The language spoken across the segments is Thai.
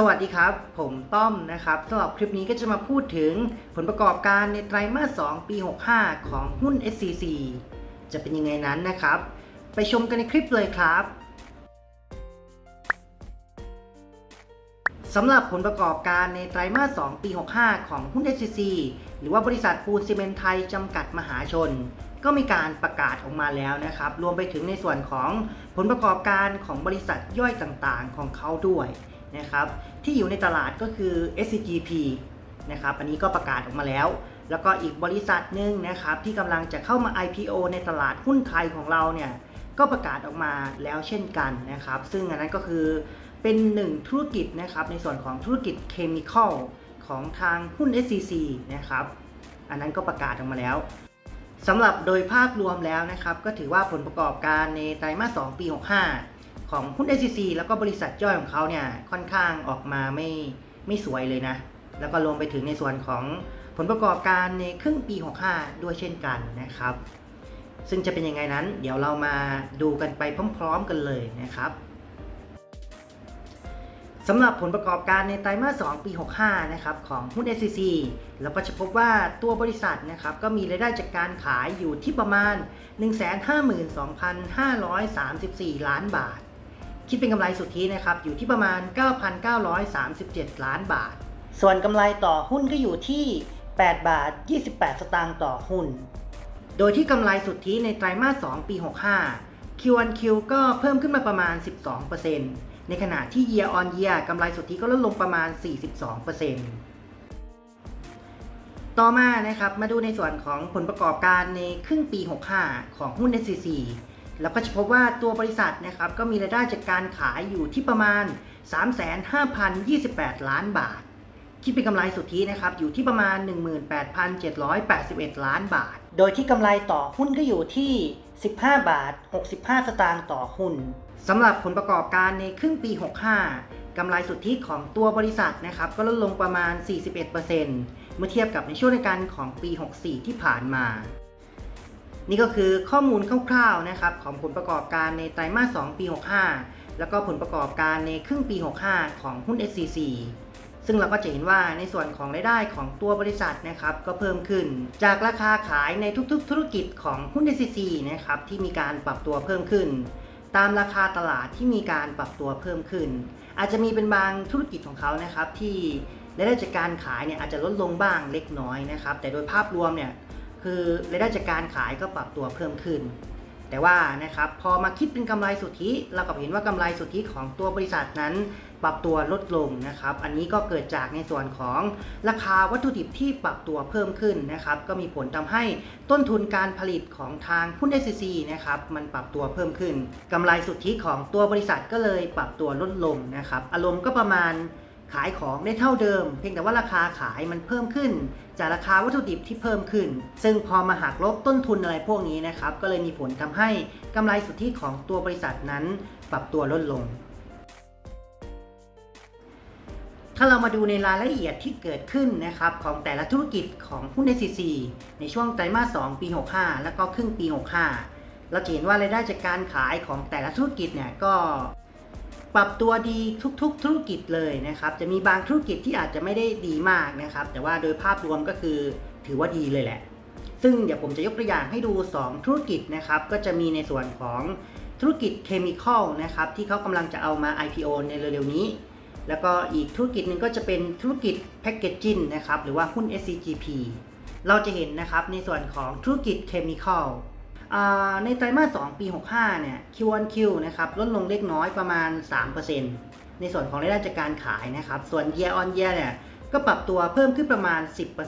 สวัสดีครับ ผมต้อมนะครับสำหรับคลิปนี้ก็จะมาพูดถึงผลประกอบการในไตรมาส 2 ปี 65 ของหุ้น SCC จะเป็นยังไงนั้นนะครับ ไปชมกันในคลิปเลยครับสำหรับผลประกอบการในไตรมาส 2 ปี 65 ของหุ้น SCC หรือว่าบริษัทปูนซีเมนไทยจำกัดมหาชน ก็มีการประกาศออกมาแล้วนะครับ รวมไปถึงในส่วนของผลประกอบการของบริษัทย่อยต่างๆ ของเขาด้วย นะครับที่อยู่ในตลาดก็คือ SCGP นะครับอันนี้ก็ประกาศออกมาแล้ว แล้วก็อีกบริษัทหนึ่งนะครับที่กำลังจะเข้ามา IPO ในตลาดหุ้นไทยของเราเนี่ยก็ประกาศออกมาแล้วเช่นกันนะครับ ซึ่งอันนั้นก็คือเป็นหนึ่งธุรกิจนะครับในส่วนของธุรกิจเคมีคอลของทางหุ้น SCC นะครับอันนั้นก็ประกาศออกมาแล้วสำหรับโดยภาพรวมแล้วนะครับ ก็ถือว่าผลประกอบการในไตรมาส 2 ปี 65 ของหุ้น SCC แล้วก็บริษัทย่อยของเขาเนี่ยค่อนข้างออกมาไม่ไม่สวยเลยนะ แล้วก็รวมไปถึงในส่วนของผลประกอบการในครึ่งปี 65 ด้วยเช่นกันนะครับ ซึ่งจะเป็นยังไงนั้น เดี๋ยวเรามาดูกันไปพร้อมๆกันเลยนะครับสำหรับผลประกอบการในไตรมาส 2 ปี 65 นะครับของหุ้น SCC เราก็จะพบว่าตัวบริษัทนะครับก็มีรายได้จากการขายอยู่ที่ประมาณ 152,534 ล้านบาท คิดเป็นกำไรสุทธินะครับอยู่ที่ประมาณ 9,937 ล้านบาท ส่วนกำไรต่อหุ้นก็อยู่ที่ 8 บาท 28 สตางค์ต่อหุ้น โดยที่กำไรสุทธิในไตรมาส 2 ปี 65 Q1Q ก็เพิ่มขึ้นมาประมาณ 12%ในขณะที่ Year on Year กำไรสุทธิก็ลดลงประมาณ 42%ต่อมานะครับมาดูในส่วนของผลประกอบการในครึ่งปี 65 ของหุ้น SCC แล้วก็จะพบว่าตัวบริษัทนะครับก็มีรายได้จากการขายอยู่ที่ประมาณ 35,028 ล้านบาท คิดเป็นกำไรสุทธินะครับอยู่ที่ประมาณ 18,781 ล้านบาท โดยที่กำไรต่อหุ้นก็อยู่ที่ 15 บาท 65 สตางค์ต่อหุ้นสำหรับผลประกอบการในครึ่งปี 65 กำไรสุทธิของตัวบริษัทนะครับก็ลดลงประมาณ 41%เมื่อเทียบกับในช่วงในการของปี 64 ที่ผ่านมา นี่ก็คือข้อมูลคร่าวๆนะครับของผลประกอบการในไตรมาส 2 ปี 65 แล้วก็ผลประกอบการในครึ่งปี 65 ของหุ้น SCC ซึ่งเราก็จะเห็นว่าในส่วนของรายได้ของตัวบริษัทนะครับก็เพิ่มขึ้น จากราคาขายในทุกๆ ธุรกิจของหุ้น SCC นะครับที่มีการปรับตัวเพิ่มขึ้น ตามราคาตลาดที่มีการปรับตัวเพิ่มขึ้น อาจจะมีเป็นบางธุรกิจของเขานะครับที่รายได้จากการขายเนี่ยอาจจะลดลงบ้างเล็กน้อยนะครับแต่โดยภาพรวมเนี่ย คือรายได้จากการขายก็ปรับตัวเพิ่มขึ้น แต่ว่านะครับพอมาคิดเป็นกำไรสุทธิ เราก็เห็นว่ากำไรสุทธิของตัวบริษัทนั้น ปรับตัวลดลงนะครับ อันนี้ก็เกิดจากในส่วนของราคาวัตถุดิบที่ปรับตัวเพิ่มขึ้นนะครับ ก็มีผลทำให้ต้นทุนการผลิตของทางหุ้น SCC นะครับมันปรับตัวเพิ่มขึ้นกำไรสุทธิของตัวบริษัทก็เลยปรับตัวลดลงนะครับ อารมณ์ก็ประมาณ ขายของได้เท่าเดิม เพียงแต่ว่าราคาขายมันเพิ่มขึ้น จากราคาวัตถุดิบที่เพิ่มขึ้น ซึ่งพอมาหักลบต้นทุนอะไรพวกนี้นะครับ ก็เลยมีผลทำให้กำไรสุทธิของตัวบริษัทนั้น ปรับตัวลดลง ถ้าเรามาดูในรายละเอียดที่เกิดขึ้นนะครับของแต่ละธุรกิจของหุ้น SCC ในช่วงไตรมาส 2 ปี 65 แล้วก็ครึ่งปี 65 เราจะเห็นว่ารายได้จากการขายของแต่ละธุรกิจเนี่ยก็ ปรับตัวดีทุกๆ ธุรกิจเลยนะครับ จะมีบางธุรกิจที่อาจจะไม่ได้ดีมากนะครับ แต่ว่าโดยภาพรวมก็คือถือว่าดีเลยแหละ ซึ่งเดี๋ยวผมจะยกตัวอย่างให้ดู 2 ธุรกิจนะครับ ก็จะมีในส่วนของธุรกิจเคมีคอลนะครับที่เขากำลังจะเอามา IPO ในเร็วๆนี้ แล้วก็อีกธุรกิจหนึ่งก็จะเป็นธุรกิจแพคเกจจิ้งนะครับหรือว่าหุ้น SCGP เราจะเห็นนะครับในส่วนของธุรกิจเคมีคอล ในไตรมาส 2 ปี 65 เนี่ย Q1Q นะครับ ลดลงเล็กน้อยประมาณ 3%ในส่วนของรายได้จากการขายนะครับ ส่วน Year on Year เนี่ย ก็ปรับตัวเพิ่มขึ้นประมาณ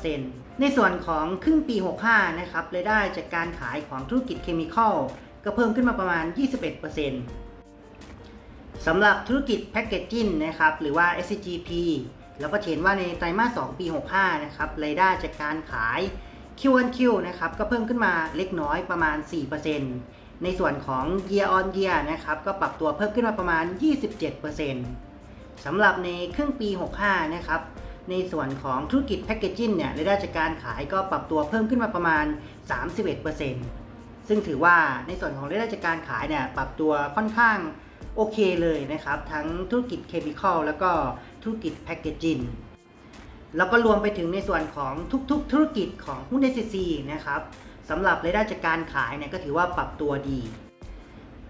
10%ในส่วนของครึ่งปี 65 นะครับ รายได้จากการขายของธุรกิจเคมีคอลก็เพิ่มขึ้นมาประมาณ 21%สำหรับธุรกิจแพคเกจจิ้งนะครับ หรือว่า SCGP เราก็เห็นว่าในไตรมาส 2 ปี 65 นะครับ รายได้จากการขาย Q1Q นะครับก็เพิ่มขึ้นมาเล็กน้อยประมาณ 4%ในส่วนของ Year on Year นะครับก็ปรับตัวเพิ่มขึ้นมาประมาณ 27%สำหรับในครึ่งปี 65 นะครับในส่วนของธุรกิจแพคเกจิ้งเนี่ยรายได้จากการขายก็ปรับตัวเพิ่มขึ้นมาประมาณ 31%ซึ่งถือว่าในส่วนของรายได้จากการขายเนี่ยปรับตัวค่อนข้างโอเคเลยนะครับ ทั้งธุรกิจเคมีคอลแล้วก็ธุรกิจแพคเกจิ้ง แล้วก็รวมไปถึงในส่วนของทุกๆ ธุรกิจของหุ้น SCC นะครับสำหรับรายได้จากการขายเนี่ยก็ถือว่าปรับตัวดี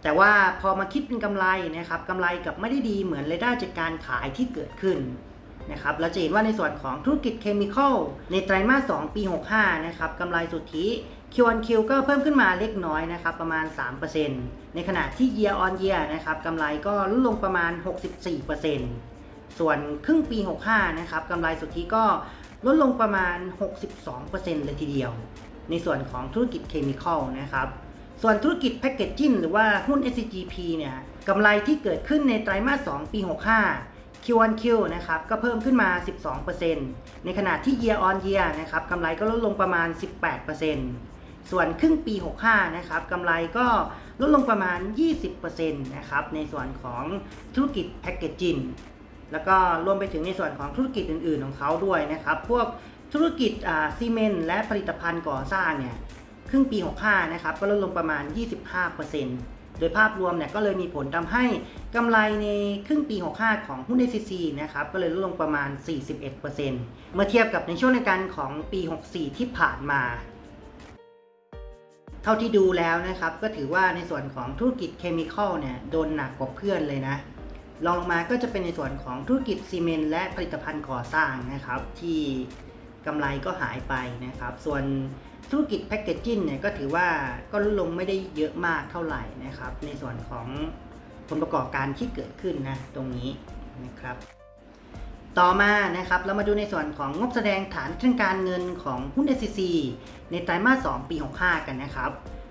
แต่ว่าพอมาคิดเป็นกำไรนะครับกำไรกับไม่ได้ดีเหมือนรายได้จากการขายที่เกิดขึ้นนะครับเราจะเห็นว่าในส่วนของธุรกิจเคมีคอลในไตรมาส 2 ปี 65 นะครับกำไรสุทธิ Q1Q ก็เพิ่มขึ้นมาเล็กน้อยนะครับประมาณ 3%ในขณะที่ Year on Year นะครับกำไรก็ลดลงประมาณ 64% ส่วนครึ่งปี 65 นะครับกำไรสุทธิก็ลดลงประมาณ 62%เลยทีเดียว ในส่วนของธุรกิจเคมีคอลนะครับ ส่วนธุรกิจแพคเกจจิ้งหรือว่าหุ้น SCGP เนี่ยกำไรที่เกิดขึ้นในไตรมาส 2 ปี 65 Q1Q นะครับก็เพิ่มขึ้นมา 12%ในขณะที่ Year on Year นะครับกำไรก็ลดลงประมาณ 18%ส่วนครึ่งปี 65 นะครับกำไรก็ลดลงประมาณ 20%นะครับในส่วนของธุรกิจแพคเกจจิ้ง แล้วก็รวมไปถึงในส่วนของธุรกิจอื่น ๆ ของเขาด้วยนะครับ พวกธุรกิจซีเมนต์และผลิตภัณฑ์ก่อสร้างเนี่ยครึ่งปี 65 นะครับ ก็ลดลงประมาณ 25%โดยภาพรวมเนี่ยก็เลยมีผลทำให้กำไรในครึ่งปี 65 ของหุ้น SCC นะครับ ก็เลยลดลงประมาณ 41%เมื่อเทียบกับในช่วงในการของปี 64 ที่ผ่านมา เท่าที่ดูแล้วนะครับ ก็ถือว่าในส่วนของธุรกิจเคมีคอลเนี่ยโดนหนักกว่าเพื่อนเลยนะ ลองลงมาก็จะเป็นในส่วนของธุรกิจซีเมนต์และผลิตภัณฑ์ก่อสร้างนะครับ ที่กำไรก็หายไปนะครับ ส่วนธุรกิจแพคเกจจิ้งเนี่ยก็ถือว่าก็ลดลงไม่ได้เยอะมากเท่าไหร่นะครับ ในส่วนของผลประกอบการที่เกิดขึ้นนะตรงนี้นะครับ ต่อมานะครับเรามาดูในส่วนของงบแสดงฐานทางการเงินของหุ้น SCC ในไตรมาส 2 ปี 65 กันนะครับ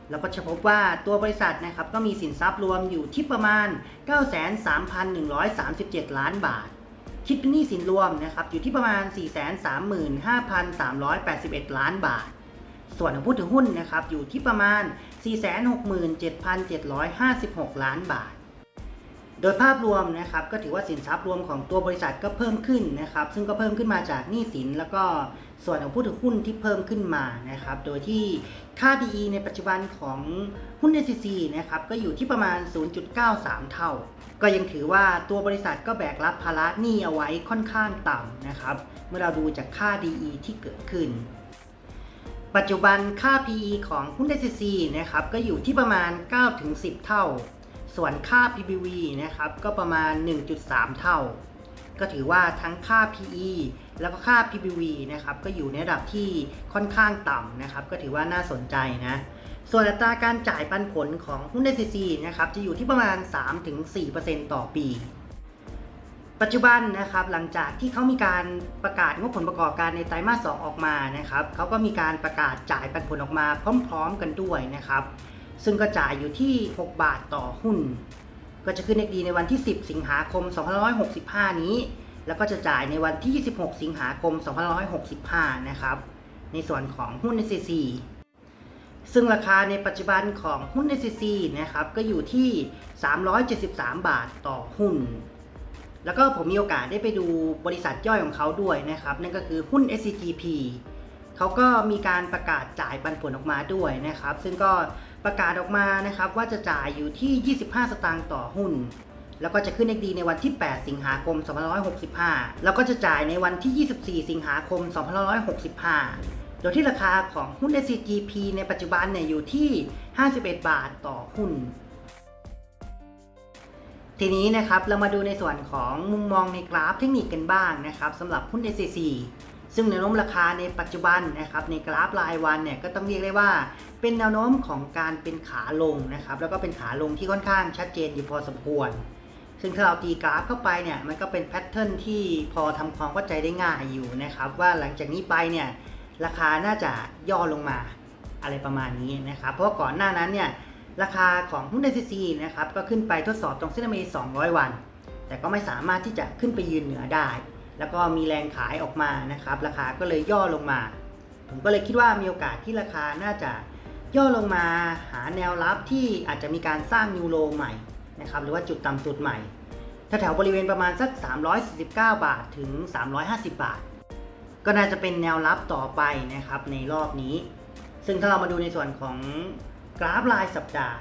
เราก็จะพบว่าตัวบริษัทนะครับก็มีสินทรัพย์รวมอยู่ที่ประมาณ 93,137 ล้านบาท คิดเป็นหนี้สินรวมนะครับอยู่ที่ประมาณ 435,381 ล้านบาท ส่วนของผู้ถือหุ้นนะครับอยู่ที่ประมาณ 467,756 ล้านบาท โดยภาพรวมนะครับก็ถือว่าสินทรัพย์รวมของตัวบริษัทก็เพิ่มขึ้นนะครับ ซึ่งก็เพิ่มขึ้นมาจากหนี้สิน แล้วก็ส่วนของผู้ถือหุ้นที่เพิ่มขึ้นมานะครับ โดยที่ค่า DE ในปัจจุบันของหุ้น SCC นะครับก็อยู่ที่ประมาณ 0.93 เท่า ก็ยังถือว่าตัวบริษัทก็แบกรับภาระหนี้เอาไว้ค่อนข้างต่ำนะครับ เมื่อเราดูจากค่า DE ที่เกิดขึ้นปัจจุบันค่า PE ของหุ้น SCC นะครับก็อยู่ที่ประมาณ 9-10 เท่า ส่วนค่า PBV นะครับก็ประมาณ 1.3 เท่า ก็ถือว่าทั้งค่า PE แล้วก็ค่า PBV นะครับก็อยู่ในระดับที่ค่อนข้างต่ำนะครับก็ถือว่าน่าสนใจนะส่วนอัตราการจ่ายปันผลของหุ้น SCC นะครับจะอยู่ที่ประมาณ 3-4%ต่อปี ปัจจุบันนะครับหลังจากที่เขามีการประกาศงบผลประกอบการในไตรมาส 2 ออกมานะครับเขาก็มีการประกาศจ่ายปันผลออกมาพร้อม ๆ กันด้วยนะครับ ซึ่งก็จ่ายอยู่ที่ 6 บาทต่อหุ้น ก็จะขึ้นเลขดีในวันที่ 10 สิงหาคม 2565 นี้ แล้วก็จะจ่ายในวันที่ 26 สิงหาคม 2565 นะครับ ในส่วนของหุ้น SCC ซึ่งราคาในปัจจุบันของหุ้น SCC นะครับ ก็อยู่ที่ 373 บาทต่อหุ้น แล้วก็ผมมีโอกาสได้ไปดูบริษัทย่อยของเขาด้วยนะครับ นั่นก็คือหุ้น SCGP เขาก็มีการประกาศจ่ายปันผลออกมาด้วยนะครับ ซึ่งก็ ประกาศออกมานะครับว่าจะจ่ายอยู่ที่ 25 สตางค์ต่อหุ้น แล้วก็จะขึ้นเลขดีในวันที่ 8 สิงหาคม 2565 แล้วก็จะจ่ายในวันที่ 24 สิงหาคม 2565 โดยที่ราคาของหุ้น SCGP ในปัจจุบันเนี่ยอยู่ที่ 51 บาทต่อหุ้น ทีนี้นะครับเรามาดูในส่วนของมุมมองในกราฟเทคนิคกันบ้างนะครับสำหรับหุ้น SCC ซึ่งแนวโน้มราคาในปัจจุบันนะครับในกราฟรายวันเนี่ยก็ต้องเรียกได้ว่า เป็นแนวโน้มของการเป็นขาลงนะครับแล้วก็เป็นขาลงที่ค่อนข้างชัดเจนอยู่พอสมควร ซึ่งถ้าเราตีกราฟเข้าไปเนี่ยมันก็เป็นแพทเทิร์นที่พอทำความเข้าใจได้ง่ายอยู่นะครับว่าหลังจากนี้ไปเนี่ยราคาน่าจะย่อลงมาอะไรประมาณนี้นะครับ เพราะก่อนหน้านั้นเนี่ยราคาของหุ้น DCC นะครับก็ขึ้นไปทดสอบตรงเส้นเม200 วัน แต่ก็ไม่สามารถที่จะขึ้นไปยืนเหนือได้ แล้วก็มีแรงขายออกมานะครับ ราคาก็เลยย่อลงมา ผมก็เลยคิดว่ามีโอกาสที่ราคาน่าจะย่อลงมาหาแนวรับที่อาจจะมีการสร้างนิวโรใหม่นะครับหรือว่าจุดต่ำสุดใหม่ถ้าแถวบริเวณประมาณสัก 349 บาทถึง 350 บาท ก็น่าจะเป็นแนวรับต่อไปนะครับในรอบนี้ ซึ่งถ้าเรามาดูในส่วนของกราฟรายสัปดาห์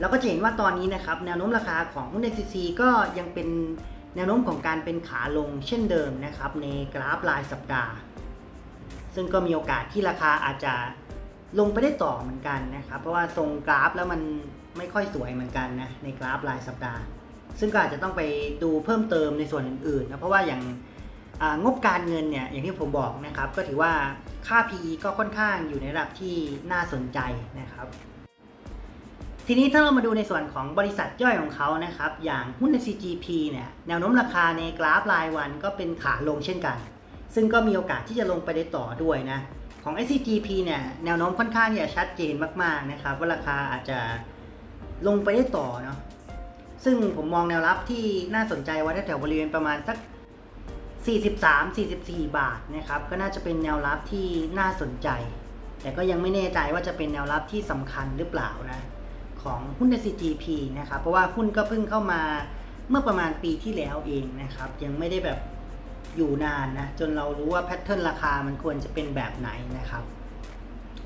เราก็จะเห็นว่าตอนนี้นะครับแนวโน้มราคาของหุ้น SCC ก็ยังเป็น แนวโน้มของการเป็นขาลงเช่นเดิมนะครับในกราฟรายสัปดาห์ ซึ่งก็มีโอกาสที่ราคาอาจจะลงไปได้ต่อเหมือนกันนะครับ เพราะว่าทรงกราฟแล้วมันไม่ค่อยสวยเหมือนกันนะในกราฟรายสัปดาห์ ซึ่งก็อาจจะต้องไปดูเพิ่มเติมในส่วนอื่นๆนะเพราะว่าอย่างงบการเงินเนี่ยอย่างที่ผมบอกนะครับ ก็ถือว่าค่า PE ก็ค่อนข้างอยู่ในระดับที่น่าสนใจนะครับ ทีนี้ถ้าเรามาดูในส่วนของบริษัทย่อยของเขานะครับ อย่างหุ้น CGP เนี่ยแนวโน้มราคาในกราฟรายวันก็เป็นขาลงเช่นกัน ซึ่งก็มีโอกาสที่จะลงไปได้ต่อด้วยนะ ของ SCGP เนี่ยแนวโน้มค่อนข้างจะชัดเจนมากๆนะครับ ว่าราคาอาจจะลงไปได้ต่อเนาะซึ่งผมมองแนวรับที่น่าสนใจไว้แถวบริเวณประมาณสัก 43-44 บาทนะครับ ก็น่าจะเป็นแนวรับที่น่าสนใจ แต่ก็ยังไม่แน่ใจว่าจะเป็นแนวรับที่สำคัญหรือเปล่านะ ของหุ้น SCGP นะครับ เพราะว่าหุ้นก็เพิ่งเข้ามาเมื่อประมาณปีที่แล้วเองนะครับ ยังไม่ได้แบบอยู่นานนะ จนเรารู้ว่าแพทเทิร์นราคามันควรจะเป็นแบบไหนนะครับ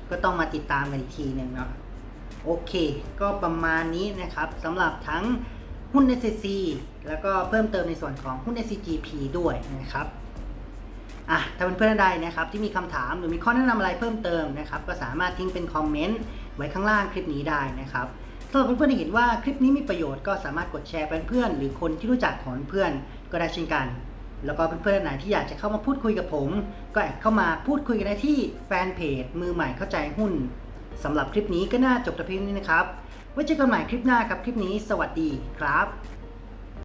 ก็ต้องมาติดตามกันอีกทีหนึ่งเนาะโอเค ก็ประมาณนี้นะครับสำหรับทั้งหุ้น SCC แล้วก็เพิ่มเติมในส่วนของหุ้น SCGP ด้วยนะครับอะถ้าเพื่อนๆใดนะครับที่มีคำถามหรือมีข้อแนะนำอะไรเพิ่มเติมนะครับ ก็สามารถทิ้งเป็นคอมเมนต์ไว้ข้างล่างคลิปนี้ได้นะครับ ถ้าเพื่อนๆเห็นว่าคลิปนี้มีประโยชน์ก็สามารถกดแชร์ไปเพื่อนหรือคนที่รู้จักของเพื่อนก็ได้เช่นกัน แล้วก็เพื่อนๆไหนที่อยากจะเข้ามาพูดคุยกับผม ก็แอดเข้ามาพูดคุยกันได้ที่แฟนเพจมือใหม่เข้าใจหุ้นสำหรับคลิปนี้ก็น่าจบแต่เพียงนี้นะครับไว้เจอกันใหม่คลิปหน้าครับคลิปนี้ สวัสดีครับ